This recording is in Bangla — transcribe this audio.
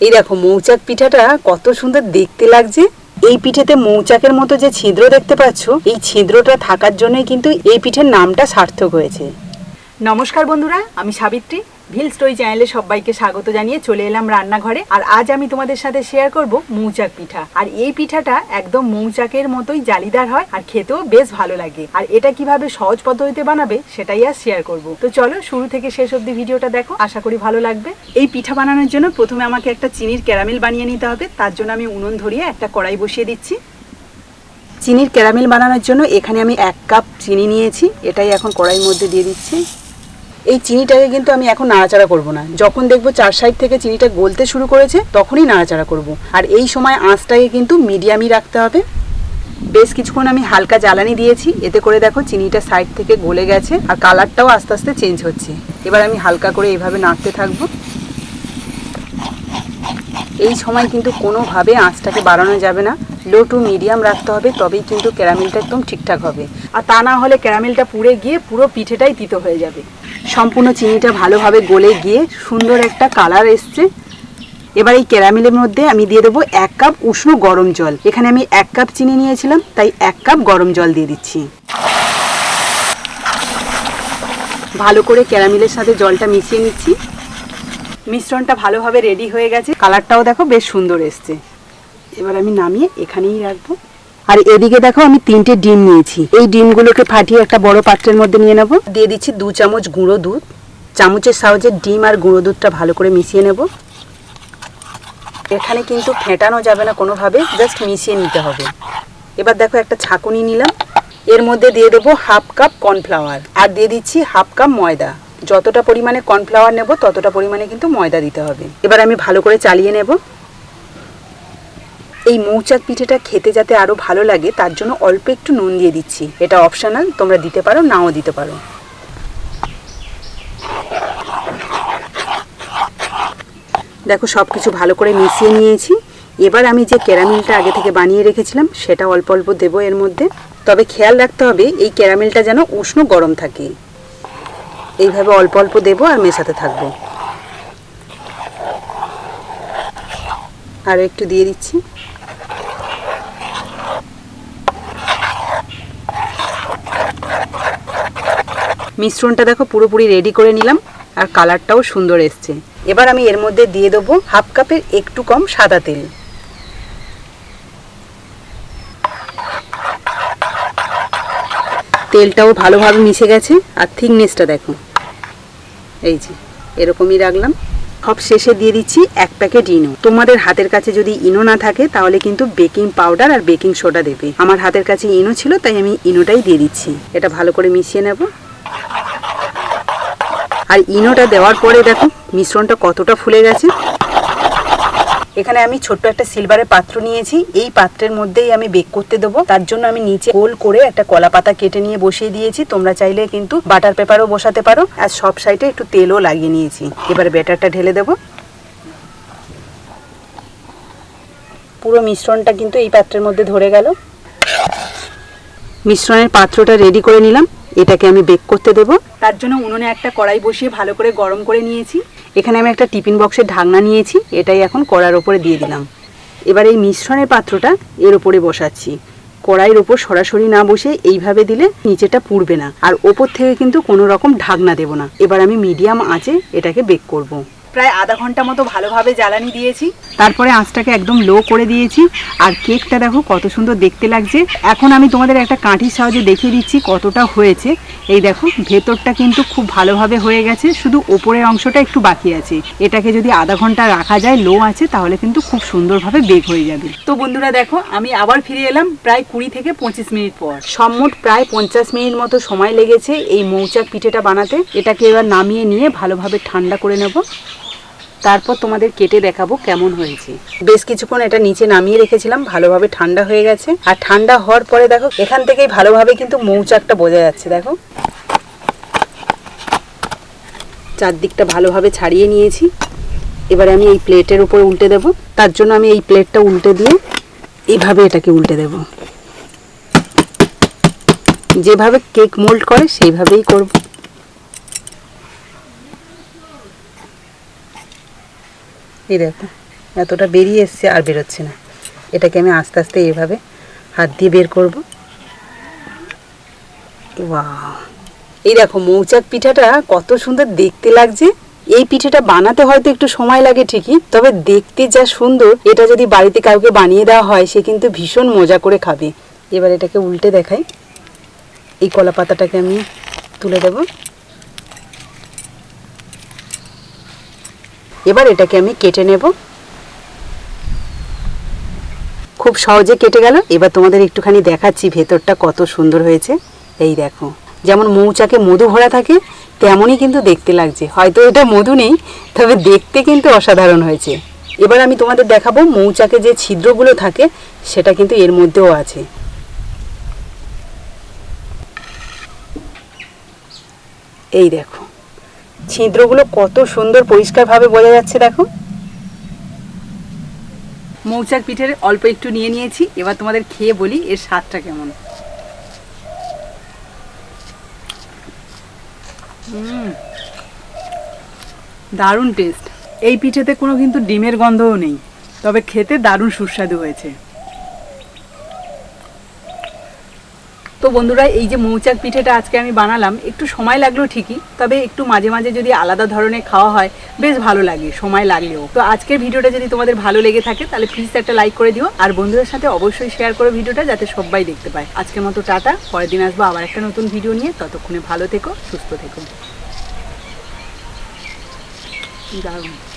এই দেখো, মৌচাক পিঠাটা কত সুন্দর দেখতে লাগছে। এই পিঠেতে মৌচাকের মতো যে ছিদ্র দেখতে পাচ্ছ, এই ছিদ্রটা থাকার জন্যই কিন্তু এই পিঠের নামটা সার্থক হয়েছে। নমস্কার বন্ধুরা, আমি সাবিত্রী। ভিল স্টোরি চ্যানেলে সবাইকে স্বাগত জানিয়ে চলে এলাম রান্নাঘরে। আর আজ আমি তোমাদের সাথে শেয়ার করব মৌচাক পিঠা। আর এই পিঠাটা একদম মৌচাকের মতোই জালিদার হয় আর খেতেও বেশ ভালো লাগে। আর এটা কীভাবে সহজ পদ্ধতিতে বানাবে সেটাই আজ শেয়ার করব। তো চলো শুরু থেকে শেষ অবধি ভিডিওটা দেখো। আশা করি ভালো লাগবে। এই পিঠা বানানোর জন্য প্রথমে আমাকে একটা চিনির ক্যারামেল বানিয়ে নিতে হবে। তার জন্য আমি উনুন ধরিয়ে একটা কড়াই বসিয়ে দিচ্ছি। চিনির ক্যারামেল বানানোর জন্য এখানে আমি এক কাপ চিনি নিয়েছি। এটাই এখন কড়াইয়ের মধ্যে দিয়ে দিচ্ছি। এই চিনিটাকে কিন্তু আমি এখন নাড়াচাড়া করব না। যখন দেখব চার সাইড থেকে চিনিটা গলতে শুরু করেছে, তখনই নাড়াচাড়া করব। আর এই সময় আঁচটাকে কিন্তু মিডিয়ামই রাখতে হবে। বেশ কিছুক্ষণ আমি হালকা জ্বালানি দিয়েছি। এতে করে দেখো চিনিটা সাইড থেকে গলে গেছে আর কালারটাও আস্তে আস্তে চেঞ্জ হচ্ছে। এবার আমি হালকা করে এইভাবে নাড়তে থাকব। এই সময় কিন্তু কোনোভাবে আঁচটাকে বাড়ানো যাবে না। লো টু মিডিয়াম রাখতে হবে, তবেই কিন্তু ক্যারামেলটা একদম ঠিকঠাক হবে। আর তা না হলে ক্যারামেলটা পুড়ে গিয়ে পুরো পিঠেটাই তিতো হয়ে যাবে। সম্পূর্ণ চিনিটা ভালোভাবে গলে গিয়ে সুন্দর একটা কালার এসছে। এবার এই ক্যারামেলের মধ্যে আমি দিয়ে দেবো এক কাপ উষ্ণ গরম জল। এখানে আমি এক কাপ চিনি নিয়েছিলাম, তাই এক কাপ গরম জল দিয়ে দিচ্ছি। ভালো করে ক্যারামেলের সাথে জলটা মিশিয়ে নিচ্ছি। মিশ্রণটা ভালোভাবে রেডি হয়ে গেছে। কালারটাও দেখো বেশ সুন্দর এসছে। এবার আমি নামিয়ে এখানেই রাখব। আর এদিকে দেখো আমি তিনটে ডিম নিয়েছি। এই ডিমগুলোকে ফাটিয়ে একটা বড় পাত্রের মধ্যে নিয়ে নেব। দিয়ে দিচ্ছি দু চামচ গুঁড়ো দুধ। চামচের সাহায্যে ডিম আর গুঁড়ো দুধটা ভালো করে মিশিয়ে নেব। এখানে কিন্তু ফেটানো যাবে না কোনোভাবে, জাস্ট মিশিয়ে নিতে হবে। এবার দেখো একটা ছাঁকুনি নিলাম। এর মধ্যে দিয়ে দেবো হাফ কাপ কর্নফ্লাওয়ার। আর দিয়ে দিচ্ছি হাফ কাপ ময়দা। যতটা পরিমাণে কর্নফ্লাওয়ার নেব, ততটা পরিমাণে কিন্তু ময়দা দিতে হবে। এবার আমি ভালো করে চালিয়ে নেব। এই মৌচাক পিঠেটা খেতে যাতে আরও ভালো লাগে, তার জন্য অল্প একটু নুন দিয়ে দিচ্ছি। এটা অপশানাল তোমরা দিতে পারো, নাও দিতে পারো। দেখো সব কিছু ভালো করে মিশিয়ে নিয়েছি। এবার আমি যে ক্যারামেলটা আগে থেকে বানিয়ে রেখেছিলাম, সেটা অল্প অল্প দেবো এর মধ্যে। তবে খেয়াল রাখতে হবে, এই ক্যারামেলটা যেন উষ্ণ গরম থাকে। এইভাবে অল্প অল্প দেবো আর মেশাতে থাকব। আর একটু দিয়ে দিচ্ছি। মিশ্রণটা দেখো পুরোপুরি রেডি করে নিলাম, আর কালারটাও সুন্দর এসছে। এবার আমি এর মধ্যে দিয়ে দেবো হাফ কাপের একটু কম সাদা তেল। তেলটাও ভালোভাবে মিশে গেছে, আর থিকনেসটা দেখো। এই যে, এরকমই রাখলাম। সব শেষে দিয়ে দিচ্ছি এক প্যাকেট ইনো। তোমাদের হাতের কাছে যদি ইনো না থাকে, তাহলে কিন্তু বেকিং পাউডার আর বেকিং সোডা দেবে। আমার হাতের কাছে ইনো ছিল, তাই আমি ইনোটাই দিয়ে দিচ্ছি। এটা ভালো করে মিশিয়ে নেব। আর ইনোটা দেওয়ার পরে দেখো, মিশ্রণটা কতটা ফুলে গেছে। এখানে আমি ছোট্ট একটা সিলভারের পাত্র নিয়েছি। এই পাত্রের মধ্যেই আমি বেক করতে দেবো। তার জন্য আমি নিচে গোল করে একটা কলা পাতা কেটে নিয়ে বসিয়ে দিয়েছি। তোমরা চাইলে কিন্তু বাটার পেপারও বসাতে পারো। আর সব সাইডে একটু তেলও লাগিয়ে নিয়েছি। এবার ব্যাটারটা ঢেলে দেবো। পুরো মিশ্রণটা কিন্তু এই পাত্রের মধ্যে ধরে গেল। মিশ্রণের পাত্রটা রেডি করে নিলাম। এটাকে আমি বেক করতে দেবো। তার জন্য উনুনে একটা কড়াই বসিয়ে ভালো করে গরম করে নিয়েছি। এখানে আমি একটা টিফিন বক্সের ঢাকনা নিয়েছি, এটাই এখন কড়ার ওপরে দিয়ে দিলাম। এবার এই মিশ্রণের পাত্রটা এর ওপরে বসাচ্ছি। কড়াইয়ের ওপর সরাসরি না বসে এইভাবে দিলে নিচেটা পুড়বে না। আর ওপর থেকে কিন্তু কোনো রকম ঢাকনা দেবো না। এবার আমি মিডিয়াম আঁচে এটাকে বেক করব। প্রায় আধা ঘণ্টা মতো ভালোভাবে জ্বালানি দিয়েছি। তারপরে আঁচটাকে একদম লো করে দিয়েছি। আর কেকটা দেখো কত সুন্দর দেখতে লাগছে। এখন আমি তোমাদের একটা কাঠির সাহায্যে দেখিয়ে দিচ্ছি কতটা হয়েছে। এই দেখো, ভেতরটা কিন্তু খুব ভালোভাবে হয়ে গেছে। শুধু ওপরের অংশটা একটু বাকি আছে। এটাকে যদি আধা ঘণ্টা রাখা যায়, লো আছে, তাহলে কিন্তু খুব সুন্দরভাবে বেক হয়ে যাবে। তো বন্ধুরা দেখো, আমি আবার ফিরে এলাম প্রায় কুড়ি থেকে পঁচিশ মিনিট পর। সম্মোট প্রায় পঞ্চাশ মিনিট মতো সময় লেগেছে এই মৌচাক পিঠেটা বানাতে। এটাকে এবার নামিয়ে নিয়ে ভালোভাবে ঠান্ডা করে নেব। তারপর তোমাদের কেটে দেখাবো কেমন হয়েছে। বেশ কিছুক্ষণ এটা নিচে নামিয়ে রেখেছিলাম, ভালোভাবে ঠান্ডা হয়ে গেছে। আর ঠান্ডা হওয়ার পরে দেখো, এখান থেকেই ভালোভাবে কিন্তু মৌচাকটা বোঝা যাচ্ছে, দেখো। চারদিকটা ভালোভাবে ছাড়িয়ে নিয়েছি। এবারে আমি এই প্লেটের উপরে উল্টে দেব। তার জন্য আমি এই প্লেটটা উল্টে দিয়ে এইভাবে এটাকে উল্টে দেব। যেভাবে কেক মোল্ড করে, সেইভাবেই করব। এই দেখো, এতটা বেরিয়ে এসছে আর বেরোচ্ছে না। এটাকে আমি আস্তে আস্তে এভাবে হাত দিয়ে বের করব। এই দেখো মৌচাক পিঠাটা কত সুন্দর দেখতে লাগছে। এই পিঠেটা বানাতে হয়তো একটু সময় লাগে ঠিকই, তবে দেখতে যা সুন্দর, এটা যদি বাড়িতে কাউকে বানিয়ে দেওয়া হয়, সে কিন্তু ভীষণ মজা করে খাবে। এবার এটাকে উল্টে দেখাই। এই কলা পাতাটাকে আমি তুলে দেব। এবার এটাকে আমি কেটে নেব। খুব সহজে কেটে গেল। এবার তোমাদের একটুখানি দেখাচ্ছি ভেতরটা কত সুন্দর হয়েছে। এই দেখো, যেমন মৌচাকে মধু ভরা থাকে, তেমনই কিন্তু দেখতে লাগছে। হয়তো এটা মধু নেই, তবে দেখতে কিন্তু অসাধারণ হয়েছে। এবার আমি তোমাদের দেখাবো মৌচাকে যে ছিদ্রগুলো থাকে, সেটা কিন্তু এর মধ্যেও আছে। এই দেখো ছিদ্রগুলো কত সুন্দর পরিষ্কারভাবে বোঝা যাচ্ছে, দেখো। মৌচাক পিঠের অল্প একটু নিয়ে নিয়েছি, এবার তোমাদের খেয়ে বলি এর স্বাদটা কেমন। দারুণ টেস্ট এই পিঠেতে কোনো কিন্তু ডিমের গন্ধও নেই, তবে খেতে দারুণ সুস্বাদু হয়েছে। তো বন্ধুরা, এই যে মৌচাক পিঠেটা আজকে আমি বানালাম, একটু সময় লাগল ঠিকই, তবে একটু মাঝে মাঝে যদি আলাদা ধরনের খাওয়া হয়, বেশ ভালো লাগে, সময় লাগলেও। তো আজকের ভিডিওটা যদি তোমাদের ভালো লেগে থাকে, তাহলে প্লিজ একটা লাইক করে দিও, আর বন্ধুদের সাথে অবশ্যই শেয়ার করো ভিডিওটা, যাতে সবাই দেখতে পায়। আজকের মতো টাটা, পরের দিন আসব আবার একটা নতুন ভিডিও নিয়ে, ততক্ষণে ভালো থেকো, সুস্থ থেকো। দারুণ।